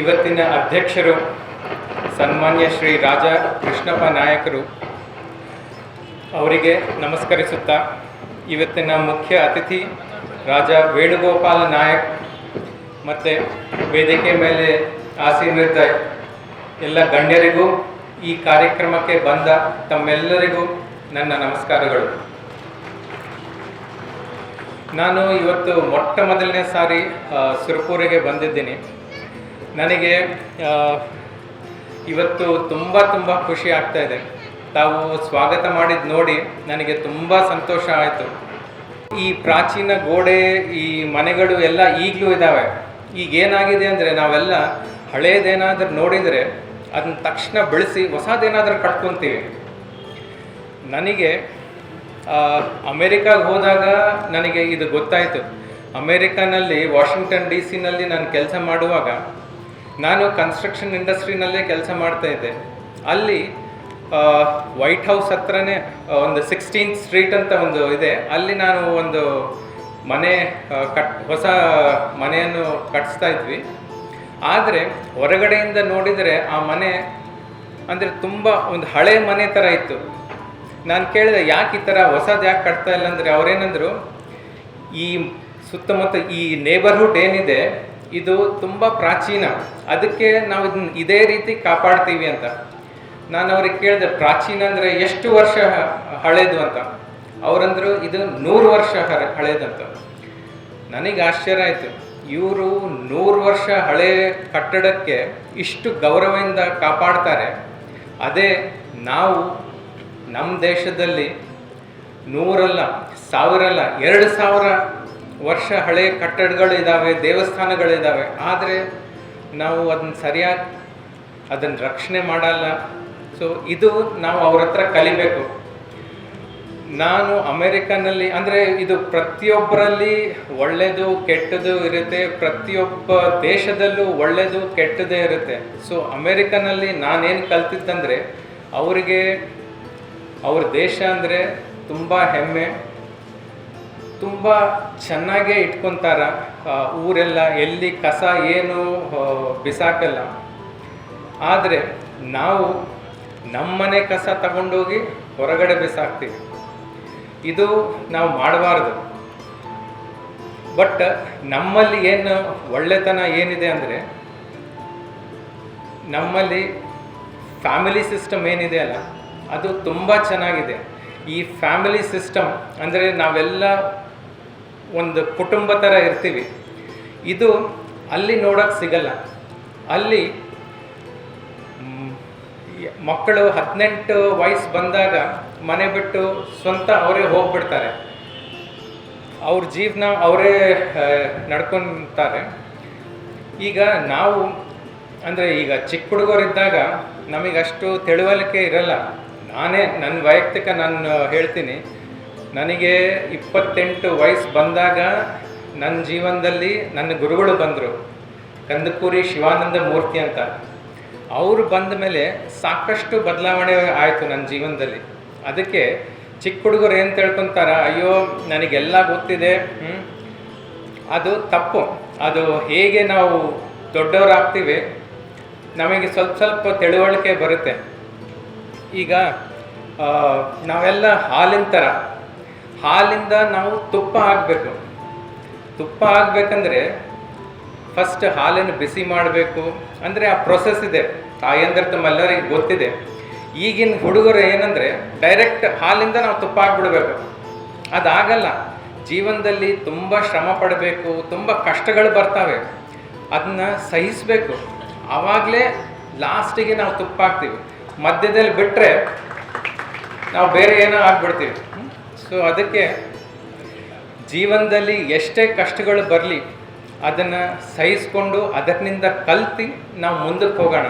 ಇವತ್ತಿನ ಅಧ್ಯಕ್ಷರು ಸನ್ಮಾನ್ಯ ಶ್ರೀ ರಾಜ ಕೃಷ್ಣಪ್ಪ ನಾಯಕರು ಅವರಿಗೆ ನಮಸ್ಕರಿಸುತ್ತಾ ಇವತ್ತಿನ ಮುಖ್ಯ ಅತಿಥಿ ರಾಜ ವೇಣುಗೋಪಾಲ ನಾಯಕ್ ಮತ್ತು ವೇದಿಕೆ ಮೇಲೆ ಆಸೀನರಿದ್ದ ಎಲ್ಲ ಗಣ್ಯರಿಗೂ ಈ ಕಾರ್ಯಕ್ರಮಕ್ಕೆ ಬಂದ ತಮ್ಮೆಲ್ಲರಿಗೂ ನನ್ನ ನಮಸ್ಕಾರಗಳು. ನಾನು ಇವತ್ತು ಮೊಟ್ಟ ಮೊದಲನೇ ಸಾರಿ ಸುರಪೂರಿಗೆ ಬಂದಿದ್ದೀನಿ. ನನಗೆ ಇವತ್ತು ತುಂಬ ತುಂಬ ಖುಷಿ ಆಗ್ತಾ ಇದೆ. ತಾವು ಸ್ವಾಗತ ಮಾಡಿದ ನೋಡಿ ನನಗೆ ತುಂಬ ಸಂತೋಷ ಆಯಿತು. ಈ ಪ್ರಾಚೀನ ಗೋಡೆ, ಈ ಮನೆಗಳು ಎಲ್ಲ ಈಗಲೂ ಇದ್ದಾವೆ ಈಗ ಏನಾಗಿದೆ ಅಂದರೆ ನಾವೆಲ್ಲ ಹಳೇದೇನಾದರೂ ನೋಡಿದರೆ ಅದನ್ನ ತಕ್ಷಣ ಬೆಳೆಸಿ ಹೊಸದೇನಾದರೂ ಕಟ್ಕೊತೀವಿ. ನನಗೆ ಅಮೆರಿಕಾಗೆ ಹೋದಾಗ ನನಗೆ ಇದು ಗೊತ್ತಾಯಿತು. ಅಮೇರಿಕಾನಲ್ಲಿ, ವಾಷಿಂಗ್ಟನ್ ಡಿ ಸಿನಲ್ಲಿ ನಾನು ಕೆಲಸ ಮಾಡುವಾಗ ನಾನು ಕನ್ಸ್ಟ್ರಕ್ಷನ್ ಇಂಡಸ್ಟ್ರಿನಲ್ಲೇ ಕೆಲಸ ಮಾಡ್ತಾ ಇದ್ದೆ. ಅಲ್ಲಿ ವೈಟ್ ಹೌಸ್ ಹತ್ರನೇ ಒಂದು ಸಿಕ್ಸ್ಟೀನ್ ಸ್ಟ್ರೀಟ್ ಅಂತ ಒಂದು ಇದೆ. ಅಲ್ಲಿ ನಾನು ಒಂದು ಮನೆ ಕಟ್, ಹೊಸ ಮನೆಯನ್ನು ಕಟ್ಟಿಸ್ತಾ ಇದ್ವಿ. ಆದರೆ, ಹೊರಗಡೆಯಿಂದ ನೋಡಿದರೆ ಆ ಮನೆ ಅಂದರೆ ತುಂಬ ಒಂದು ಹಳೆ ಮನೆ ಥರ ಇತ್ತು. ನಾನು ಕೇಳಿದೆ, ಯಾಕೆ ಈ ಥರ ಹೊಸದು ಯಾಕೆ ಕಟ್ತಾ ಇಲ್ಲ? ಅಂದರೆ ಅವರೇನಂದರು, ಈ ಸುತ್ತಮುತ್ತ ಈ ನೇಬರ್ಹುಡ್ ಏನಿದೆ ಇದು ತುಂಬ ಪ್ರಾಚೀನ. ಅದಕ್ಕೆ ನಾವು ಇದನ್ನ ಇದೇ ರೀತಿ ಕಾಪಾಡ್ತೀವಿ ಅಂತ. ನಾನು ಅವ್ರಿಗೆ ಕೇಳಿದೆ, ಪ್ರಾಚೀನ ಅಂದರೆ ಎಷ್ಟು ವರ್ಷ ಹಳೇದು ಅಂತ? ಅವರಂದರು, ಇದು ನೂರು ವರ್ಷ ಹಳೇದಂತ ನನಗೆ ಆಶ್ಚರ್ಯ ಆಯಿತು. ಇವರು ನೂರು ವರ್ಷ ಹಳೆ ಕಟ್ಟಡಕ್ಕೆ ಇಷ್ಟು ಗೌರವದಿಂದ ಕಾಪಾಡ್ತಾರೆ. ಅದೇ ನಾವು ನಮ್ಮ ದೇಶದಲ್ಲಿ ನೂರಲ್ಲ, ಸಾವಿರಲ್ಲ, ಎರಡು ಸಾವಿರ ವರ್ಷ ಹಳೆ ಕಟ್ಟಡಗಳು ಇದ್ದಾವೆ ದೇವಸ್ಥಾನಗಳಿದ್ದಾವೆ ಆದರೆ ನಾವು ಅದನ್ನ ಸರಿಯಾಗಿ ಅದನ್ನು ರಕ್ಷಣೆ ಮಾಡಲ್ಲ. ಸೊ ಇದು ನಾವು ಅವ್ರ ಹತ್ರ ಕಲಿಬೇಕು. ನಾನು ಅಮೇರಿಕನಲ್ಲಿ, ಅಂದರೆ ಇದು ಪ್ರತಿಯೊಬ್ಬರಲ್ಲಿ ಒಳ್ಳೆಯದು ಕೆಟ್ಟದು ಇರುತ್ತೆ, ಪ್ರತಿಯೊಬ್ಬ ದೇಶದಲ್ಲೂ ಒಳ್ಳೆಯದು ಕೆಟ್ಟದೇ ಇರುತ್ತೆ. ಸೊ ಅಮೇರಿಕನಲ್ಲಿ ನಾನೇನು ಕಲ್ತಿದ್ದಂದರೆ, ಅವರಿಗೆ ಅವ್ರ ದೇಶ ಅಂದರೆ ತುಂಬ ಹೆಮ್ಮೆ. ತುಂಬ ಚೆನ್ನಾಗೇ ಇಟ್ಕೊತಾರ ಊರೆಲ್ಲ, ಎಲ್ಲಿ ಕಸ ಏನು ಬಿಸಾಕಲ್ಲ. ಆದರೆ ನಾವು ನಮ್ಮನೆ ಕಸ ತಗೊಂಡೋಗಿ ಹೊರಗಡೆ ಬಿಸಾಕ್ತೀವಿ. ಇದು ನಾವು ಮಾಡಬಾರ್ದು. ಬಟ್ ನಮ್ಮಲ್ಲಿ ಏನು ಒಳ್ಳೆತನ ಏನಿದೆ ಅಂದರೆ, ನಮ್ಮಲ್ಲಿ ಫ್ಯಾಮಿಲಿ ಸಿಸ್ಟಮ್ ಏನಿದೆ ಅಲ್ಲ, ಅದು ತುಂಬ ಚೆನ್ನಾಗಿದೆ. ಈ ಫ್ಯಾಮಿಲಿ ಸಿಸ್ಟಮ್ ಅಂದರೆ ನಾವೆಲ್ಲ ಒಂದು ಕುಟುಂಬ ಥರ ಇರ್ತೀವಿ. ಇದು ಅಲ್ಲಿ ನೋಡೋಕ್ಕೆ ಸಿಗಲ್ಲ. ಅಲ್ಲಿ ಮಕ್ಕಳು ಹದಿನೆಂಟು ವಯಸ್ಸು ಬಂದಾಗ ಮನೆ ಬಿಟ್ಟು ಸ್ವಂತ ಅವರೇ ಹೋಗ್ಬಿಡ್ತಾರೆ. ಅವ್ರ ಜೀವನ ಅವರೇ ನಡ್ಕೊತಾರೆ. ಈಗ ನಾವು, ಅಂದರೆ ಈಗ ಚಿಕ್ಕ ಹುಡುಗರಿದ್ದಾಗ ನಮಗಷ್ಟು ತಿಳುವಳಿಕೆ ಇರಲ್ಲ. ನಾನೇ ನನ್ನ ವೈಯಕ್ತಿಕ ನಾನು ಹೇಳ್ತೀನಿ. ನನಗೆ ಇಪ್ಪತ್ತೆಂಟು ವಯಸ್ಸು ಬಂದಾಗ ನನ್ನ ಜೀವನದಲ್ಲಿ ನನ್ನ ಗುರುಗಳು ಬಂದರು. ಕಂದಕೂರಿ ಶಿವಾನಂದ ಮೂರ್ತಿ ಅಂತ. ಅವರು ಬಂದ ಮೇಲೆ ಸಾಕಷ್ಟು ಬದಲಾವಣೆ ಆಯಿತು ನನ್ನ ಜೀವನದಲ್ಲಿ. ಅದಕ್ಕೆ ಚಿಕ್ಕ ಹುಡುಗರು ಏನು ತಿಳ್ಕೊತಾರ, ಅಯ್ಯೋ, ನನಗೆಲ್ಲ ಗೊತ್ತಿದೆ. ಅದು ತಪ್ಪು. ಅದು ಹೇಗೆ ನಾವು ದೊಡ್ಡವರಾಗ್ತೀವಿ, ನಮಗೆ ಸ್ವಲ್ಪ ಸ್ವಲ್ಪ ತಿಳುವಳಿಕೆ ಬರುತ್ತೆ. ಈಗ ನಾವೆಲ್ಲ ಹಾಲಿನ ಥರ ಹಾಲಿಂದ ನಾವು ತುಪ್ಪ ಹಾಕಬೇಕು. ತುಪ್ಪ ಹಾಕ್ಬೇಕಂದ್ರೆ ಫಸ್ಟ್ ಹಾಲನ್ನು ಬಿಸಿ ಮಾಡಬೇಕು. ಅಂದರೆ ಆ ಪ್ರೊಸೆಸ್ ಇದೆ. ತಾಯಂದ್ರೆ ತಮ್ಮೆಲ್ಲರಿಗೆ ಗೊತ್ತಿದೆ. ಈಗಿನ ಹುಡುಗರು ಏನಂದರೆ ಡೈರೆಕ್ಟ್ ಹಾಲಿಂದ ನಾವು ತುಪ್ಪ ಹಾಕ್ಬಿಡ್ಬೇಕು. ಅದಾಗಲ್ಲ, ಜೀವನದಲ್ಲಿ ತುಂಬ ಶ್ರಮ ಪಡಬೇಕು, ತುಂಬ ಕಷ್ಟಗಳು ಬರ್ತವೆ. ಅದನ್ನ ಸಹಿಸಬೇಕು. ಆವಾಗಲೇ ಲಾಸ್ಟಿಗೆ ನಾವು ತುಪ್ಪ ಹಾಕ್ತೀವಿ. ಮಧ್ಯದಲ್ಲಿ ಬಿಟ್ಟರೆ ನಾವು ಬೇರೆ ಏನೋ ಆಗ್ಬಿಡ್ತೀವಿ ಸೊ ಅದಕ್ಕೆ ಜೀವನದಲ್ಲಿ ಎಷ್ಟೇ ಕಷ್ಟಗಳು ಬರಲಿ ಅದನ್ನು ಸಹಿಸ್ಕೊಂಡು ಅದರಿಂದ ಕಲ್ತು ನಾವು ಮುಂದಕ್ಕೆ ಹೋಗೋಣ.